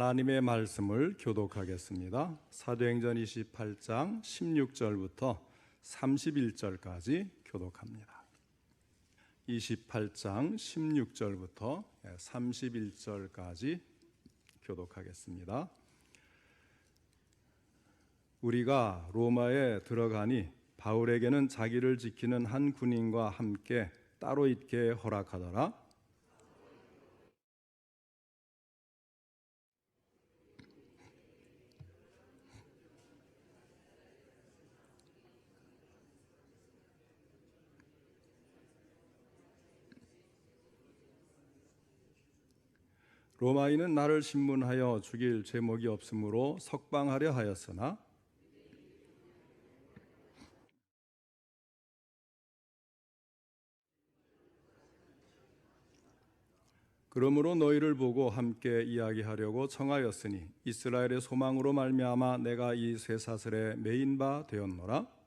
하나님의 말씀을 교독하겠습니다. 사도행전 28장 16절부터 31절까지 교독합니다. 28장 16절부터 31절까지 교독하겠습니다. 우리가 로마에 들어가니 바울에게는 자기를 지키는 한 군인과 함께 따로 있게 허락하더라. 로마인은 나를 신문하여 죽일 제목이 없으므로 석방하려 하였으나 그러므로 너희를 보고 함께 이야기하려고 청하였으니 이스라엘의 소망으로 말미암아 내가 이 쇠사슬에 메인 바 되었노라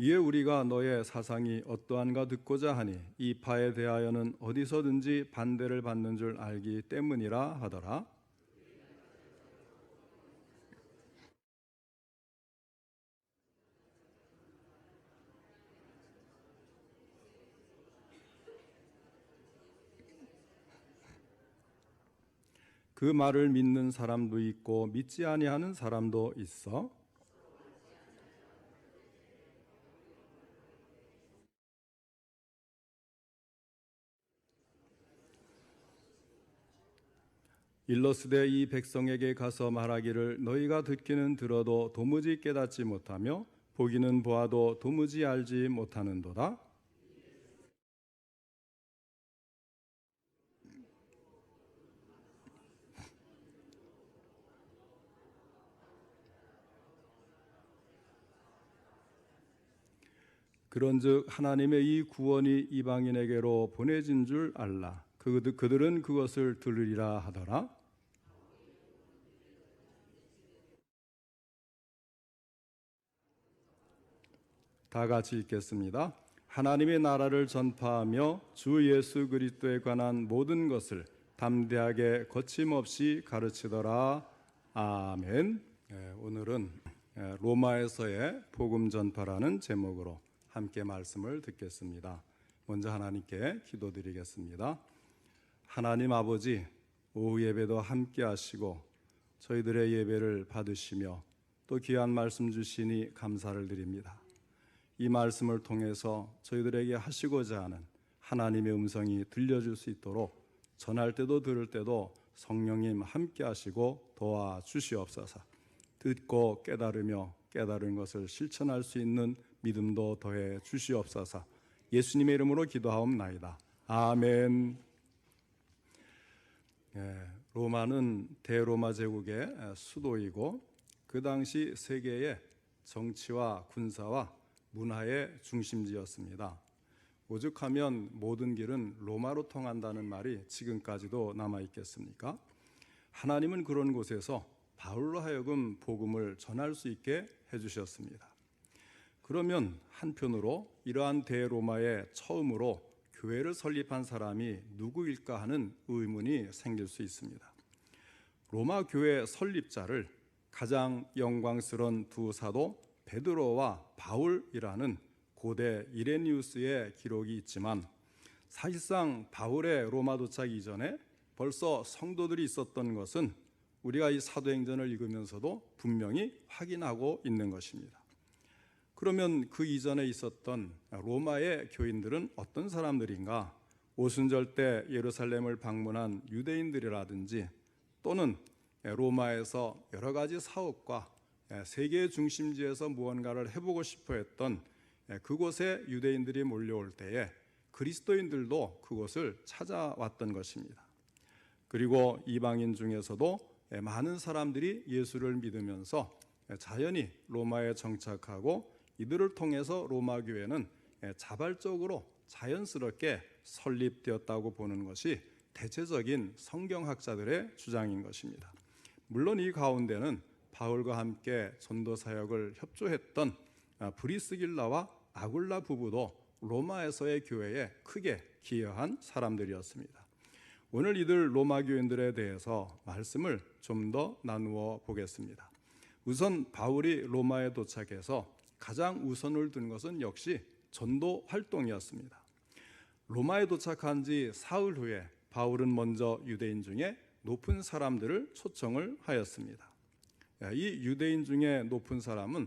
이에 우리가 너의 사상이 어떠한가 듣고자 하니 이 파에 대하여는 어디서든지 반대를 받는 줄 알기 때문이라 하더라. 그 말을 믿는 사람도 있고 믿지 아니하는 사람도 있어. 일러스되 이 백성에게 가서 말하기를 너희가 듣기는 들어도 도무지 깨닫지 못하며 보기는 보아도 도무지 알지 못하는도다. 그런즉 하나님의 이 구원이 이방인에게로 보내진 줄 알라. 그, 그들은 그것을 들으리라 하더라. 다 같이 읽겠습니다. 하나님의 나라를 전파하며 주 예수 그리스도에 관한 모든 것을 담대하게 거침없이 가르치더라. 아멘. 예, 오늘은 예, 로마에서의 복음 전파라는 제목으로 함께 말씀을 듣겠습니다. 먼저 하나님께 기도드리겠습니다. 하나님 아버지 오후 예배도 함께 하시고 저희들의 예배를 받으시며 또 귀한 말씀 주시니 감사를 드립니다. 이 말씀을 통해서 저희들에게 하시고자 하는 하나님의 음성이 들려줄 수 있도록 전할 때도 들을 때도 성령님 함께 하시고 도와 주시옵소서. 듣고 깨달으며 깨달은 것을 실천할 수 있는 믿음도 더해 주시옵소서. 예수님의 이름으로 기도하옵나이다. 아멘. 예, 로마는 대로마 제국의 수도이고 그 당시 세계의 정치와 군사와 문화의 중심지였습니다. 오죽하면 모든 길은 로마로 통한다는 말이 지금까지도 남아 있겠습니까? 하나님은 그런 곳에서 바울로 하여금 복음을 전할 수 있게 해주셨습니다. 그러면 한편으로 이러한 대로마의 처음으로 교회를 설립한 사람이 누구일까 하는 의문이 생길 수 있습니다. 로마 교회 설립자를 가장 영광스러운 두 사도 베드로와 바울이라는 고대 이레니우스의 기록이 있지만 사실상 바울의 로마 도착 이전에 벌써 성도들이 있었던 것은 우리가 이 사도행전을 읽으면서도 분명히 확인하고 있는 것입니다. 그러면 그 이전에 있었던 로마의 교인들은 어떤 사람들인가? 오순절 때 예루살렘을 방문한 유대인들이라든지 또는 로마에서 여러 가지 사업과 세계 중심지에서 무언가를 해보고 싶어 했던 그곳에 유대인들이 몰려올 때에 그리스도인들도 그곳을 찾아왔던 것입니다. 그리고 이방인 중에서도 많은 사람들이 예수를 믿으면서 자연히 로마에 정착하고 이들을 통해서 로마 교회는 자발적으로 자연스럽게 설립되었다고 보는 것이 대체적인 성경학자들의 주장인 것입니다. 물론 이 가운데는 바울과 함께 전도 사역을 협조했던 아, 브리스길라와 아굴라 부부도 로마에서의 교회에 크게 기여한 사람들이었습니다. 오늘 이들 로마 교인들에 대해서 말씀을 좀 더 나누어 보겠습니다. 우선 바울이 로마에 도착해서 가장 우선을 둔 것은 역시 전도 활동이었습니다. 로마에 도착한 지 사흘 후에 바울은 먼저 유대인 중에 높은 사람들을 초청을 하였습니다. 이 유대인 중에 높은 사람은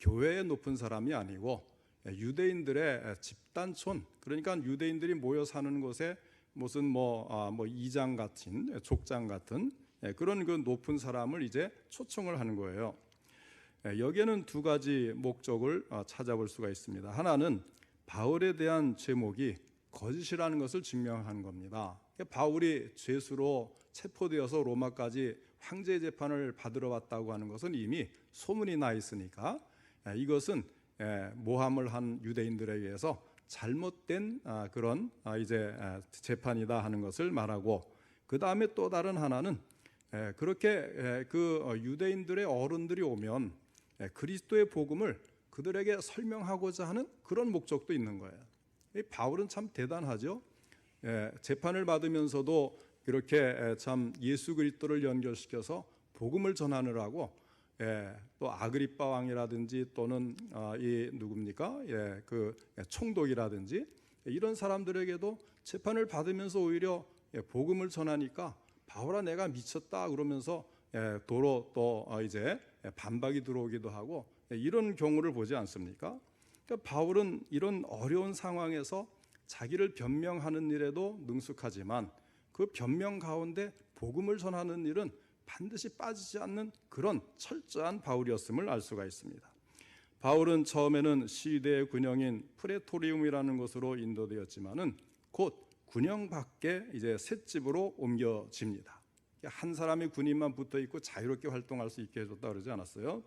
교회의 높은 사람이 아니고 유대인들의 집단촌 그러니까 유대인들이 모여 사는 곳에 무슨 뭐, 아, 뭐 이장 같은 족장 같은 예, 그런 그 높은 사람을 이제 초청을 하는 거예요. 예, 여기에는 두 가지 목적을 아, 찾아볼 수가 있습니다. 하나는 바울에 대한 제목이 거짓이라는 것을 증명하는 겁니다. 바울이 죄수로 체포되어서 로마까지 황제 재판을 받으러 왔다고 하는 것은 이미 소문이 나 있으니까 예, 이것은 예, 모함을 한 유대인들에 의해서 잘못된 아, 그런 아, 이제 재판이다 하는 것을 말하고 그 다음에 또 다른 하나는 예, 그렇게 그 어, 유대인들의 어른들이 오면 그리스도의 복음을 그들에게 설명하고자 하는 그런 목적도 있는 거예요. 바울은 참 대단하죠. 재판을 받으면서도 이렇게 참 예수 그리스도를 연결시켜서 복음을 전하느라고 예, 또 아그리빠 왕이라든지 또는 아, 이 누굽니까? 예, 그 총독이라든지 이런 사람들에게도 재판을 받으면서 오히려 예, 복음을 전하니까 바울아 내가 미쳤다 그러면서 예, 도로 또 어, 이제 반박이 들어오기도 하고 예, 이런 경우를 보지 않습니까? 그러니까 바울은 이런 어려운 상황에서 자기를 변명하는 일에도 능숙하지만 그 변명 가운데 복음을 전하는 일은 반드시 빠지지 않는 그런 철저한 바울이었음을 알 수가 있습니다. 바울은 처음에는 시대의 군영인 프레토리움이라는 곳으로 인도되었지만은 곧 군영 밖에 이제 셋집으로 옮겨집니다. 한 사람의 군인만 붙어 있고 자유롭게 활동할 수 있게 해줬다 그러지 않았어요?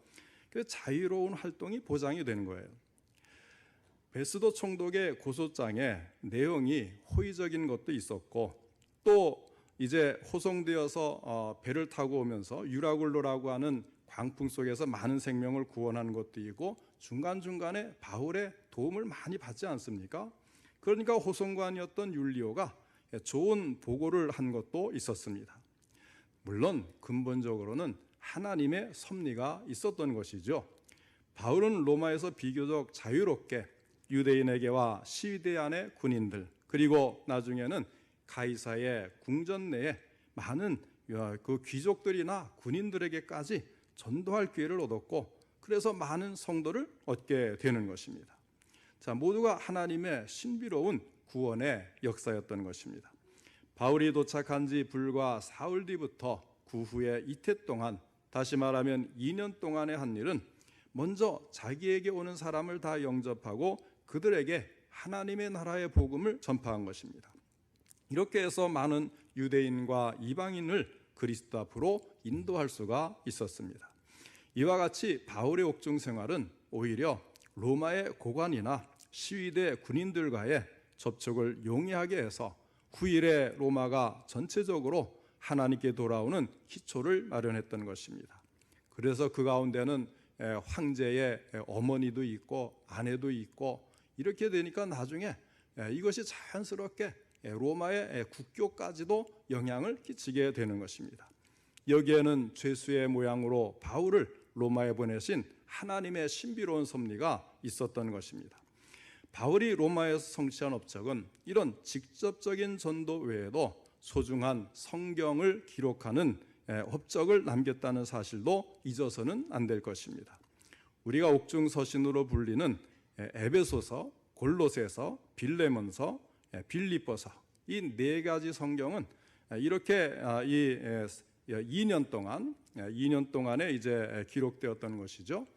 그 자유로운 활동이 보장이 되는 거예요. 베스도 총독의 고소장에 내용이 호의적인 것도 있었고 또 이제 호송되어서 어, 배를 타고 오면서 유라굴로라고 하는 광풍 속에서 많은 생명을 구원하는 것도 있고 중간 중간에 바울의 도움을 많이 받지 않습니까? 그러니까 호송관이었던 율리오가 좋은 보고를 한 것도 있었습니다. 물론 근본적으로는 하나님의 섭리가 있었던 것이죠. 바울은 로마에서 비교적 자유롭게 유대인에게와 시위대 안의 군인들 그리고 나중에는 가이사의 궁전 내에 많은 그 귀족들이나 군인들에게까지 전도할 기회를 얻었고 그래서 많은 성도를 얻게 되는 것입니다. 자, 모두가 하나님의 신비로운 구원의 역사였던 것입니다. 바울이 도착한 지 불과 사흘 뒤부터 그 후에 이태 동안 다시 말하면 2년 동안의 한 일은 먼저 자기에게 오는 사람을 다 영접하고 그들에게 하나님의 나라의 복음을 전파한 것입니다. 이렇게 해서 많은 유대인과 이방인을 그리스도 앞으로 인도할 수가 있었습니다. 이와 같이 바울의 옥중 생활은 오히려 로마의 고관이나 시위대 군인들과의 접촉을 용이하게 해서 후일에 로마가 전체적으로 하나님께 돌아오는 기초를 마련했던 것입니다. 그래서 그 가운데는 황제의 어머니도 있고 아내도 있고 이렇게 되니까 나중에 이것이 자연스럽게 예, 로마의 예, 국교까지도 영향을 끼치게 되는 것입니다. 여기에는 죄수의 모양으로 바울을 로마에 보내신 하나님의 신비로운 섭리가 있었던 것입니다. 바울이 로마에서 성취한 업적은 이런 직접적인 전도 외에도 소중한 성경을 기록하는 예, 업적을 남겼다는 사실도 잊어서는 안 될 것입니다. 우리가 옥중 서신으로 불리는 에베소서, 골로새서, 빌레몬서, 예, 빌립보서 이 네 가지 성경은 이렇게 아, 이 2년 동안 2년 동안에 이제 기록되었던 것이죠.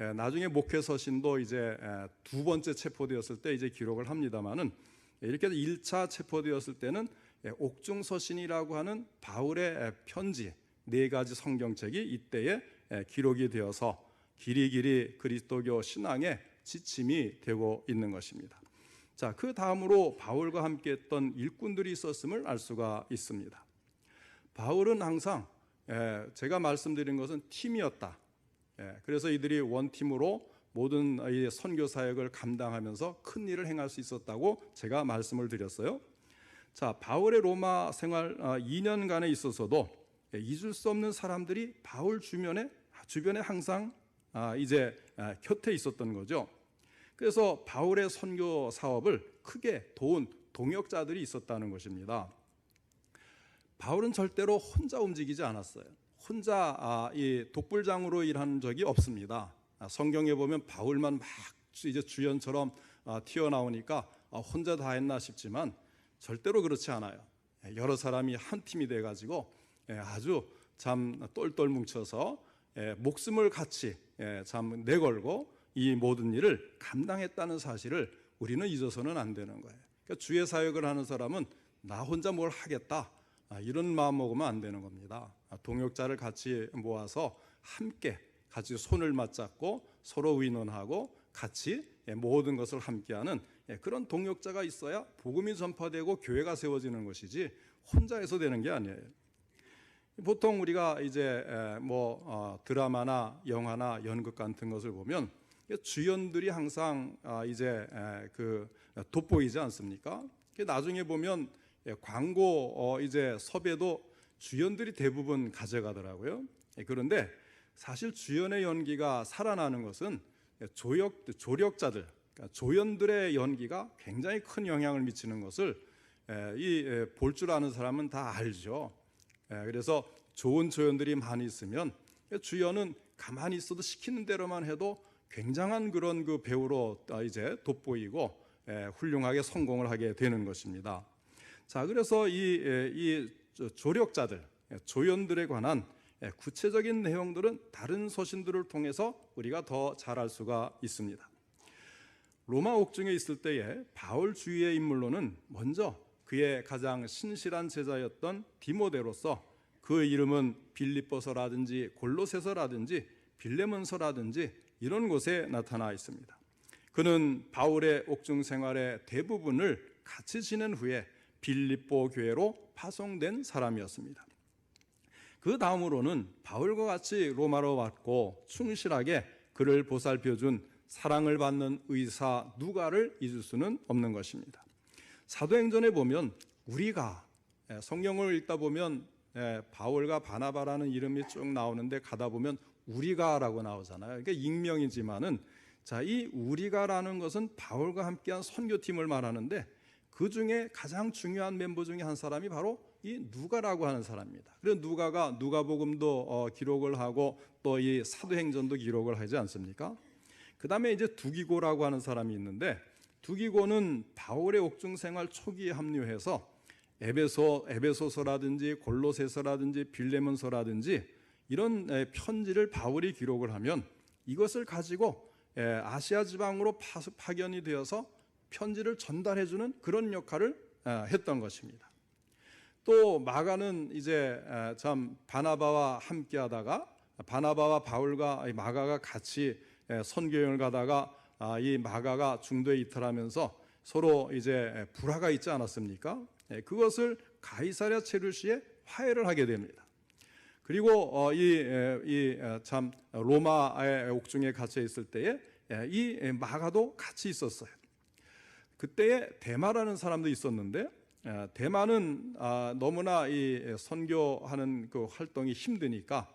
예, 나중에 목회 서신도 이제 두 번째 체포되었을 때 이제 기록을 합니다만은 이렇게 1차 체포되었을 때는 예, 옥중 서신이라고 하는 바울의 편지 네 가지 성경책이 이때에 기록이 되어서 길이 길이 그리스도교 신앙의 지침이 되고 있는 것입니다. 자, 그 다음으로 바울과 함께 했던 일꾼들이 있었음을 알 수가 있습니다. 바울은 항상 제가 말씀드린 것은 팀이었다. 예, 그래서 이들이 원팀으로 모든 이 선교 사역을 감당하면서 큰 일을 행할 수 있었다고 제가 말씀을 드렸어요. 자, 바울의 로마 생활 2년간에 있어서도 예, 잊을 수 없는 사람들이 바울 주변에 주변에 항상 아, 이제 아, 곁에 있었던 거죠. 그래서 바울의 선교 사업을 크게 도운 동역자들이 있었다는 것입니다. 바울은 절대로 혼자 움직이지 않았어요. 혼자 아, 이 독불장으로 일한 적이 없습니다. 아, 성경에 보면 바울만 막 이제 주연처럼 아, 튀어나오니까 아, 혼자 다 했나 싶지만 절대로 그렇지 않아요. 예, 여러 사람이 한 팀이 돼 가지고 예, 아주 참 똘똘 뭉쳐서 예, 목숨을 같이 예, 참 내걸고 이 모든 일을 감당했다는 사실을 우리는 잊어서는 안 되는 거예요. 그러니까 주의 사역을 하는 사람은 나 혼자 뭘 하겠다 아, 이런 마음 먹으면 안 되는 겁니다. 아, 동역자를 같이 모아서 함께 같이 손을 맞잡고 서로 의논하고 같이 예, 모든 것을 함께하는 예, 그런 동역자가 있어야 복음이 전파되고 교회가 세워지는 것이지 혼자 해서 되는 게 아니에요. 보통 우리가 이제 에, 뭐 어, 드라마나 영화나 연극 같은 것을 보면 주연들이 항상 아, 이제 에, 그 돋보이지 않습니까? 나중에 보면 예, 광고 어, 이제 섭외도 주연들이 대부분 가져가더라고요. 예, 그런데 사실 주연의 연기가 살아나는 것은 조역 조력자들, 그러니까 조연들의 연기가 굉장히 큰 영향을 미치는 것을 이 볼 줄 아는 사람은 다 알죠. 예, 그래서 좋은 조연들이 많이 있으면 주연은 가만히 있어도 시키는 대로만 해도 굉장한 그런 그 배우로 아, 이제 돋보이고 예, 훌륭하게 성공을 하게 되는 것입니다. 자, 그래서 이, 예, 이 조력자들, 예, 조연들에 관한 예, 구체적인 내용들은 다른 서신들을 통해서 우리가 더 잘 알 수가 있습니다. 로마 옥중에 있을 때에 바울 주위의 인물로는 먼저 그의 가장 신실한 제자였던 디모데로서 그 이름은 빌립보서라든지 골로새서라든지 빌레몬서라든지 이런 곳에 나타나 있습니다. 그는 바울의 옥중 생활의 대부분을 같이 지낸 후에 빌립보 교회로 파송된 사람이었습니다. 그 다음으로는 바울과 같이 로마로 왔고 충실하게 그를 보살펴준 사랑을 받는 의사 누가를 잊을 수는 없는 것입니다. 사도행전에 보면 우리가 예, 성경을 읽다 보면 예, 바울과 바나바라는 이름이 쭉 나오는데 가다 보면 우리가라고 나오잖아요. 그러니까 익명이지만은 자, 이 우리가라는 것은 바울과 함께한 선교팀을 말하는데 그 중에 가장 중요한 멤버 중에 한 사람이 바로 이 누가라고 하는 사람입니다. 그래서 누가가 누가복음도 어, 기록을 하고 또 이 사도행전도 기록을 하지 않습니까? 그 다음에 이제 두기고라고 하는 사람이 있는데 두기고는 바울의 옥중 생활 초기에 합류해서 에베소 에베소서라든지 골로새서라든지 빌레몬서라든지 이런 편지를 바울이 기록을 하면 이것을 가지고 아시아 지방으로 파견이 되어서 편지를 전달해 주는 그런 역할을 했던 것입니다. 또 마가는 이제 참 바나바와 함께 하다가 바나바와 바울과 마가가 같이 선교행을 가다가 아, 이 마가가 중도에 이탈하면서 서로 이제 불화가 있지 않았습니까? 그것을 가이사랴 체루시에 화해를 하게 됩니다. 그리고 어, 이참 로마의 옥중에 갇혀 있을 때에 이 마가도 같이 있었어요. 그때에 대마라는 사람도 있었는데 대마는 아, 너무나 이 선교하는 그 활동이 힘드니까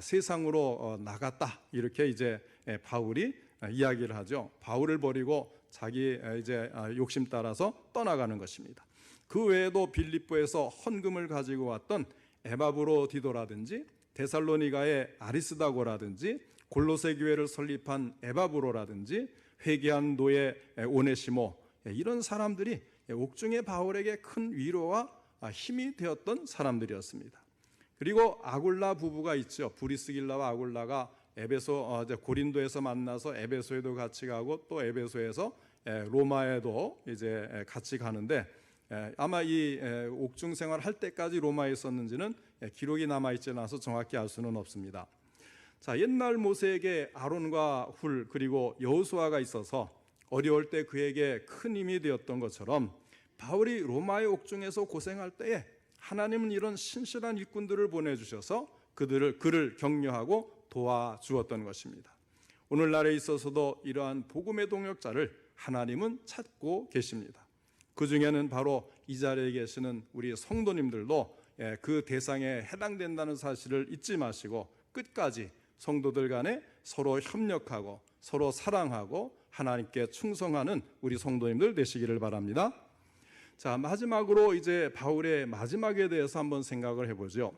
세상으로 어, 나갔다 이렇게 이제 바울이 이야기를 하죠. 바울을 버리고 자기 이제 아, 욕심 따라서 떠나가는 것입니다. 그 외에도 빌립보에서 헌금을 가지고 왔던 에바브로 디도라든지 데살로니가의 아리스다고라든지 골로새 교회를 설립한 에바브로라든지 회개한 노예 오네시모 예, 이런 사람들이 옥중의 바울에게 큰 위로와 아, 힘이 되었던 사람들이었습니다. 그리고 아굴라 부부가 있죠. 브리스길라와 아굴라가 에베소 어, 고린도에서 만나서 에베소에도 같이 가고 또 에베소에서 로마에도 이제 같이 가는데 아마 이 옥중 생활 할 때까지 로마에 있었는지는 기록이 남아 있지 않아서 정확히 알 수는 없습니다. 자, 옛날 모세에게 아론과 훌 그리고 여호수아가 있어서 어려울 때 그에게 큰 힘이 되었던 것처럼 바울이 로마의 옥중에서 고생할 때에 하나님은 이런 신실한 일꾼들을 보내 주셔서 그들을 그를 격려하고 도와주었던 것입니다. 오늘날에 있어서도 이러한 복음의 동역자를 하나님은 찾고 계십니다. 그 중에는 바로 이 자리에 계시는 우리 성도님들도 예, 그 대상에 해당된다는 사실을 잊지 마시고 끝까지 성도들 간에 서로 협력하고 서로 사랑하고 하나님께 충성하는 우리 성도님들 되시기를 바랍니다. 자, 마지막으로 이제 바울의 마지막에 대해서 한번 생각을 해보죠.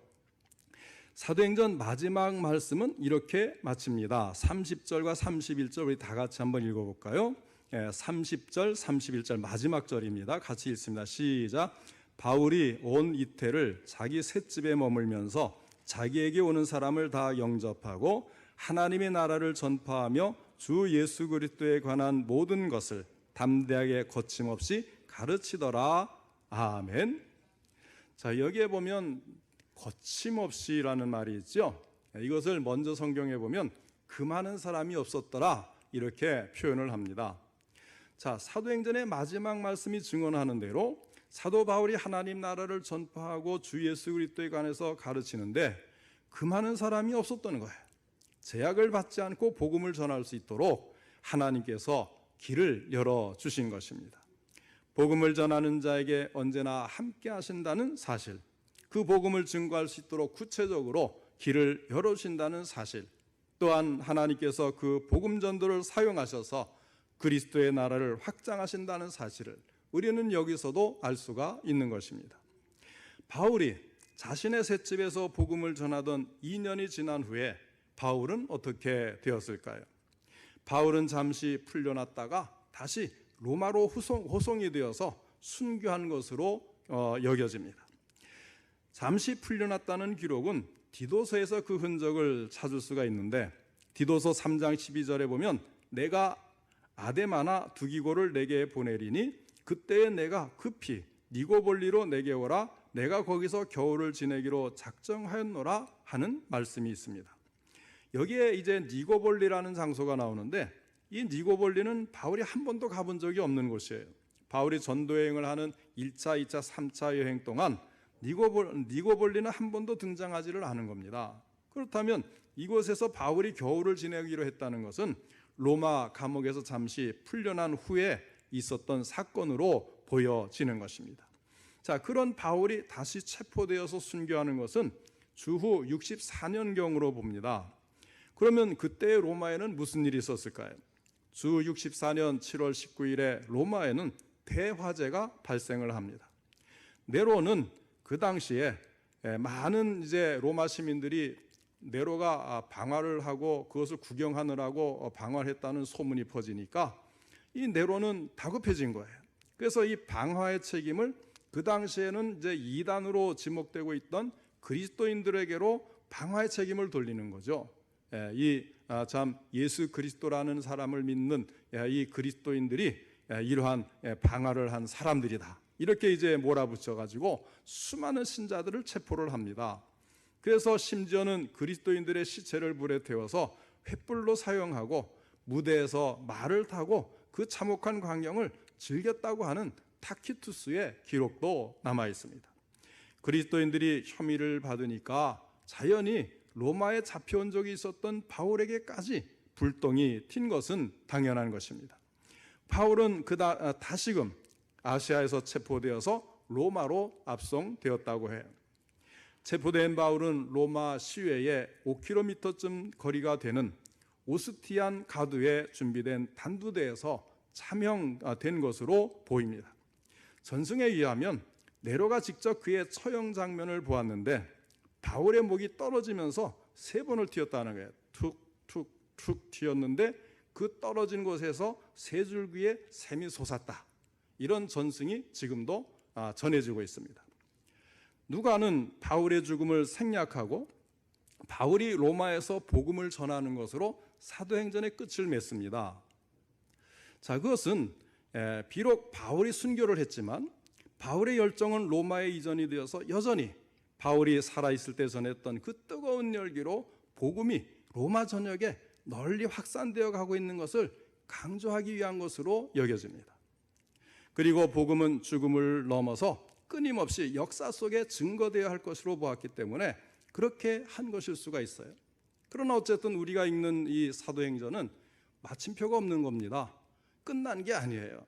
사도행전 마지막 말씀은 이렇게 마칩니다. 30절과 31절 우리 다 같이 한번 읽어볼까요? 예, 30절, 31절 마지막 절입니다. 같이 읽습니다. 시작. 바울이 온 이태를 자기 셋집에 머물면서 자기에게 오는 사람을 다 영접하고 하나님의 나라를 전파하며 주 예수 그리스도에 관한 모든 것을 담대하게 거침없이 가르치더라. 아멘. 자, 여기에 보면 거침없이라는 말이 있죠. 이것을 먼저 성경에 보면 그 많은 사람이 없었더라. 이렇게 표현을 합니다. 자, 사도행전의 마지막 말씀이 증언하는 대로 사도 바울이 하나님 나라를 전파하고 주 예수 그리스도에 관해서 가르치는데 그 많은 사람이 없었던 거예요. 제약을 받지 않고 복음을 전할 수 있도록 하나님께서 길을 열어 주신 것입니다. 복음을 전하는 자에게 언제나 함께 하신다는 사실, 그 복음을 증거할 수 있도록 구체적으로 길을 열어 주신다는 사실, 또한 하나님께서 그 복음 전도를 사용하셔서 그리스도의 나라를 확장하신다는 사실을 우리는 여기서도 알 수가 있는 것입니다. 바울이 자신의 셋집에서 복음을 전하던 2년이 지난 후에 바울은 어떻게 되었을까요? 바울은 잠시 풀려났다가 다시 로마로 후송, 호송 이 되어서 순교한 것으로 어, 여겨집니다. 잠시 풀려났다는 기록은 디도서에서 그 흔적을 찾을 수가 있는데 디도서 3장 12절에 보면 내가 아데마나 두기고를 내게 보내리니 그때에 내가 급히 니고볼리로 내게 오라 내가 거기서 겨울을 지내기로 작정하였노라 하는 말씀이 있습니다. 여기에 이제 니고볼리라는 장소가 나오는데 이 니고볼리는 바울이 한 번도 가본 적이 없는 곳이에요. 바울이 전도 여행을 하는 1차, 2차, 3차 여행 동안 니고볼, 니고볼리는 한 번도 등장하지를 않은 겁니다. 그렇다면 이곳에서 바울이 겨울을 지내기로 했다는 것은 로마 감옥에서 잠시 풀려난 후에 있었던 사건으로 보여지는 것입니다. 자, 그런 바울이 다시 체포되어서 순교하는 것은 주후 64년경으로 봅니다. 그러면 그때 로마에는 무슨 일이 있었을까요? 주 64년 7월 19일에 로마에는 대화재가 발생을 합니다. 네로는 그 당시에 많은 이제 로마 시민들이 네로가 방화를 하고 그것을 구경하느라고 방화했다는 소문이 퍼지니까 이 네로는 다급해진 거예요. 그래서 이 방화의 책임을 그 당시에는 이제 이단으로 지목되고 있던 그리스도인들에게로 방화의 책임을 돌리는 거죠. 이참 예수 그리스도라는 사람을 믿는 이 그리스도인들이 이러한 방화를 한 사람들이다. 이렇게 이제 몰아붙여 가지고 수많은 신자들을 체포를 합니다. 그래서 심지어는 그리스도인들의 시체를 불에 태워서 횃불로 사용하고 무대에서 말을 타고 그 참혹한 광경을 즐겼다고 하는 타키투스의 기록도 남아 있습니다. 그리스도인들이 혐의를 받으니까 자연히 로마에 잡혀온 적이 있었던 바울에게까지 불똥이 튄 것은 당연한 것입니다. 바울은 그다 다시금 아시아에서 체포되어서 로마로 압송되었다고 해요. 체포된 바울은 로마 시외에 5km쯤 거리가 되는 오스티안 가두에 준비된 단두대에서 참형된 것으로 보입니다. 전승에 의하면 네로가 직접 그의 처형 장면을 보았는데 바울의 목이 떨어지면서 세 번을 튀었다는 거예요. 툭툭툭 튀었는데 그 떨어진 곳에서 세 줄기의 샘이 솟았다. 이런 전승이 지금도 아, 전해지고 있습니다. 누가는 바울의 죽음을 생략하고 바울이 로마에서 복음을 전하는 것으로 사도행전의 끝을 맺습니다. 자, 그것은 비록 바울이 순교를 했지만 바울의 열정은 로마에 이전이 되어서 여전히 바울이 살아있을 때 전했던 그 뜨거운 열기로 복음이 로마 전역에 널리 확산되어 가고 있는 것을 강조하기 위한 것으로 여겨집니다. 그리고 복음은 죽음을 넘어서 끊임없이 역사 속에 증거되어야 할 것으로 보았기 때문에 그렇게 한 것일 수가 있어요. 그러나 어쨌든 우리가 읽는 이 사도행전은 마침표가 없는 겁니다. 끝난 게 아니에요.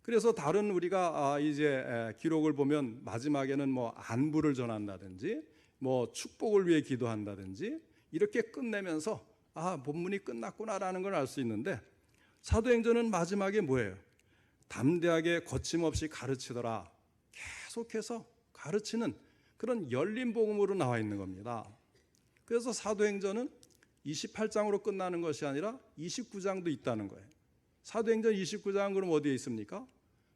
그래서 다른 우리가 아, 이제 에, 기록을 보면 마지막에는 뭐 안부를 전한다든지 뭐 축복을 위해 기도한다든지 이렇게 끝내면서 아 본문이 끝났구나라는 걸 알 수 있는데 사도행전은 마지막에 뭐예요? 담대하게 거침없이 가르치더라. 계속해서 가르치는 그런 열린 복음으로 나와 있는 겁니다. 그래서 사도행전은 28장으로 끝나는 것이 아니라 29장도 있다는 거예요. 사도행전 29장은 그럼 어디에 있습니까?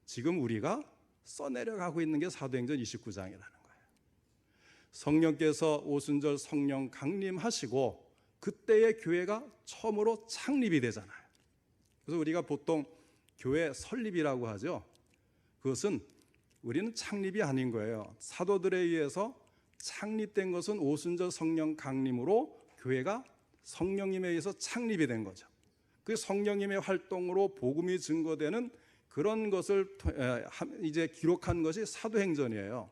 지금 우리가 써내려가고 있는 게 사도행전 29장이라는 거예요. 성령께서 오순절 성령 강림하시고 그때의 교회가 처음으로 창립이 되잖아요. 그래서 우리가 보통 교회 설립이라고 하죠. 그것은 우리는 창립이 아닌 거예요. 사도들에 의해서 창립된 것은 오순절 성령 강림으로 교회가 성령님에 의해서 창립이 된 거죠. 그 성령님의 활동으로 복음이 증거되는 그런 것을 이제 기록한 것이 사도행전이에요.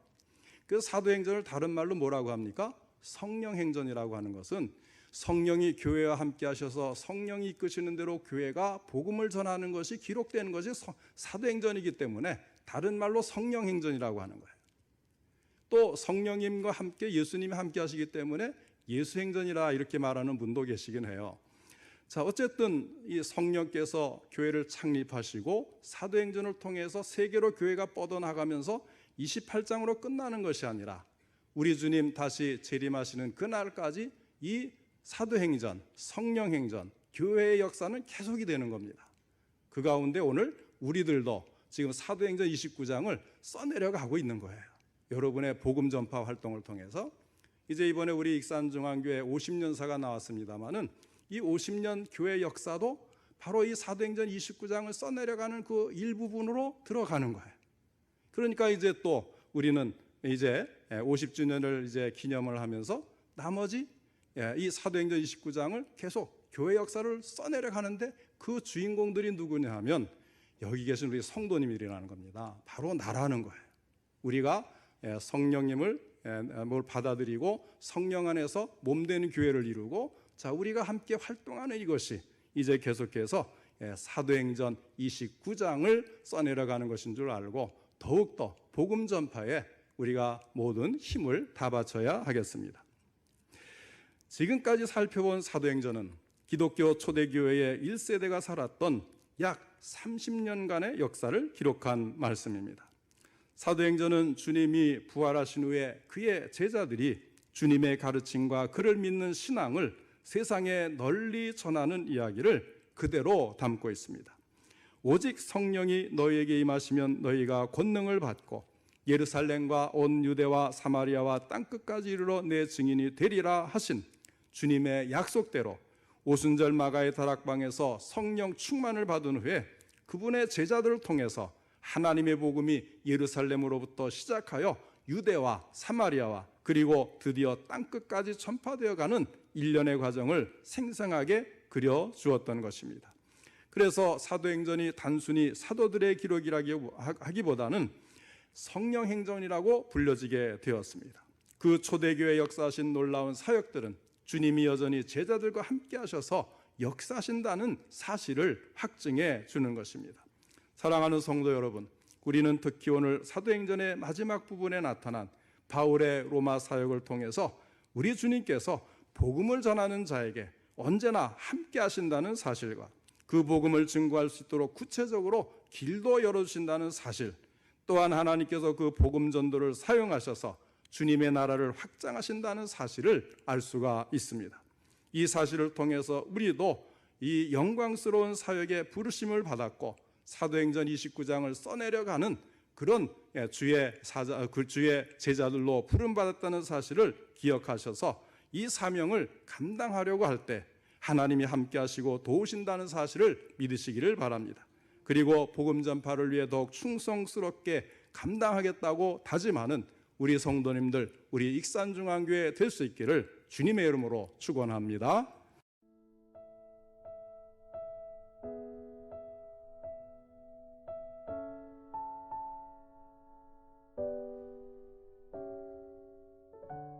그 사도행전을 다른 말로 뭐라고 합니까? 성령행전이라고 하는 것은 성령이 교회와 함께 하셔서 성령이 이끄시는 대로 교회가 복음을 전하는 것이 기록된 것이 서- 사도행전이기 때문에 다른 말로 성령 행전이라고 하는 거예요. 또 성령님과 함께 예수님이 함께 하시기 때문에 예수 행전이라 이렇게 말하는 분도 계시긴 해요. 자, 어쨌든 이 성령께서 교회를 창립하시고 사도행전을 통해서 세계로 교회가 뻗어나가면서 28장으로 끝나는 것이 아니라 우리 주님 다시 재림하시는 그날까지 이 사도행전, 성령행전, 교회의 역사는 계속이 되는 겁니다. 그 가운데 오늘 우리들도 지금 사도행전 29장을 써내려가고 있는 거예요. 여러분의 복음 전파 활동을 통해서 이제 이번에 우리 익산중앙교회 50년사가 나왔습니다마는 이 50년 교회 역사도 바로 이 사도행전 29장을 써내려가는 그 일부분으로 들어가는 거예요. 그러니까 이제 또 우리는 이제 50주년을 이제 기념을 하면서 나머지 예, 이 사도행전 29장을 계속 교회 역사를 써내려가는데 그 주인공들이 누구냐 하면 여기 계신 우리 성도님들이라는 겁니다. 바로 나라는 거예요. 우리가 예, 성령님을 예, 뭘 받아들이고 성령 안에서 몸되는 교회를 이루고 자 우리가 함께 활동하는 이것이 이제 계속해서 예, 사도행전 29장을 써내려가는 것인 줄 알고 더욱더 복음 전파에 우리가 모든 힘을 다 바쳐야 하겠습니다. 지금까지 살펴본 사도행전은 기독교 초대교회의 1세대가 살았던 약 30년간의 역사를 기록한 말씀입니다. 사도행전은 주님이 부활하신 후에 그의 제자들이 주님의 가르침과 그를 믿는 신앙을 세상에 널리 전하는 이야기를 그대로 담고 있습니다. 오직 성령이 너희에게 임하시면 너희가 권능을 받고 예루살렘과 온 유대와 사마리아와 땅끝까지 이르러 내 증인이 되리라 하신 주님의 약속대로 오순절 마가의 다락방에서 성령 충만을 받은 후에 그분의 제자들을 통해서 하나님의 복음이 예루살렘으로부터 시작하여 유대와 사마리아와 그리고 드디어 땅끝까지 전파되어 가는 일련의 과정을 생생하게 그려 주었던 것입니다. 그래서 사도행전이 단순히 사도들의 기록이라기보다는 성령행전이라고 불려지게 되었습니다. 그 초대교회 역사하신 놀라운 사역들은 주님이 여전히 제자들과 함께 하셔서 역사하신다는 사실을 확증해 주는 것입니다. 사랑하는 성도 여러분, 우리는 특히 오늘 사도행전의 마지막 부분에 나타난 바울의 로마 사역을 통해서 우리 주님께서 복음을 전하는 자에게 언제나 함께 하신다는 사실과 그 복음을 증거할 수 있도록 구체적으로 길도 열어주신다는 사실, 또한 하나님께서 그 복음 전도를 사용하셔서 주님의 나라를 확장하신다는 사실을 알 수가 있습니다. 이 사실을 통해서 우리도 이 영광스러운 사역의 부르심을 받았고 사도행전 29장을 써내려가는 그런 예, 주의 사자, 그 주의 제자들로 부름 받았다는 사실을 기억하셔서 이 사명을 감당하려고 할 때 하나님이 함께 하시고 도우신다는 사실을 믿으시기를 바랍니다. 그리고 복음 전파를 위해 더욱 충성스럽게 감당하겠다고 다짐하는 우리 성도님들, 우리 익산중앙교회 될 수 있기를 주님의 이름으로 축원합니다.